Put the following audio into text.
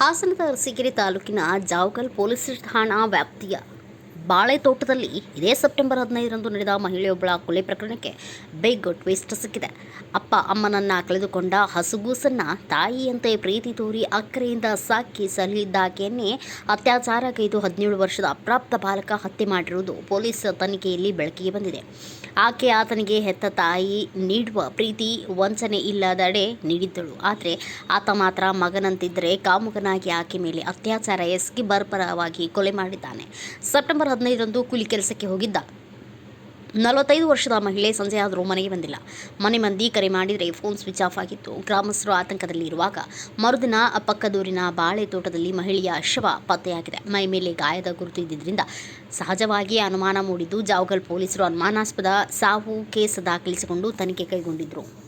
ಹಾಸನದ ಅರಸೀಕೆರೆ ತಾಲೂಕಿನ ಜಾವಗಲ್ ಪೊಲೀಸ್ ಠಾಣಾ ವ್ಯಾಪ್ತಿಯ ಬಾಳೆ ತೋಟದಲ್ಲಿ ಇದೇ ಸೆಪ್ಟೆಂಬರ್ ಹದಿನೈದರಂದು ನಡೆದ ಮಹಿಳೆಯೊಬ್ಬಳ ಕೊಲೆ ಪ್ರಕರಣಕ್ಕೆ ಬಿಗ್ ಟ್ವಿಸ್ಟ್ ಸಿಕ್ಕಿದೆ. ಅಪ್ಪ, ಅಮ್ಮನನ್ನ ಕಳೆದುಕೊಂಡ ಹಸುಗೂಸನ್ನ ತಾಯಿಯಂತೆ ಪ್ರೀತಿ ತೋರಿ ಅಕ್ಕರೆಯಿಂದ ಸಾಕಿ ಸಲಹಿದ್ದ ಆಕೆಯನ್ನೇ ಅತ್ಯಾಚಾರಗೈದು ಹದಿನೇಳು ವರ್ಷದ ಅಪ್ರಾಪ್ತ ಬಾಲಕ ಹತ್ಯೆ ಮಾಡಿರುವುದು ಪೊಲೀಸ್ ತನಿಖೆಯಲ್ಲಿ ಬೆಳಕಿಗೆ ಬಂದಿದೆ. ಆಕೆ ಆತನಿಗೆ ಹೆತ್ತ ತಾಯಿ ನೀಡುವ ಪ್ರೀತಿ ವಂಚನೆ ಇಲ್ಲದಡೆ ನೀಡಿದ್ದಳು. ಆದರೆ ಆತ ಮಾತ್ರ ಮಗನಂತಿದ್ದರೆ ಕಾಮುಕನಾಗಿ ಆಕೆ ಮೇಲೆ ಅತ್ಯಾಚಾರ ಎಸ್ಗಿ ಬರ್ಬರವಾಗಿ ಕೊಲೆ ಮಾಡಿದ್ದಾನೆ. ಸೆಪ್ಟೆಂಬರ್ ಹದಿನೈದರಂದು ಕೂಲಿ ಕೆಲಸಕ್ಕೆ ಹೋಗಿದ್ದ. ನಲವತ್ತೈದು ವರ್ಷದ ಮಹಿಳೆ ಸಂಜೆ ಆದರೂ ಮನೆಗೆ ಬಂದಿಲ್ಲ. ಮನೆ ಮಂದಿ ಕರೆ ಮಾಡಿದರೆ ಫೋನ್ ಸ್ವಿಚ್ ಆಫ್ ಆಗಿತ್ತು. ಗ್ರಾಮಸ್ಥರು ಆತಂಕದಲ್ಲಿ ಇರುವಾಗ ಮರುದಿನ ಪಕ್ಕದೂರಿನ ಬಾಳೆ ತೋಟದಲ್ಲಿ ಮಹಿಳೆಯ ಶವ ಪತ್ತೆಯಾಗಿದೆ. ಮೈ ಮೇಲೆ ಗಾಯದ ಗುರುತು ಇದ್ದಿದ್ದರಿಂದ ಸಹಜವಾಗಿ ಅನುಮಾನ ಮೂಡಿದ್ದು ಜಾವಗಲ್ ಪೊಲೀಸರು ಅನುಮಾನಾಸ್ಪದ ಸಾವು ಕೇಸ್ ದಾಖಲಿಸಿಕೊಂಡು ತನಿಖೆ ಕೈಗೊಂಡಿದ್ದರು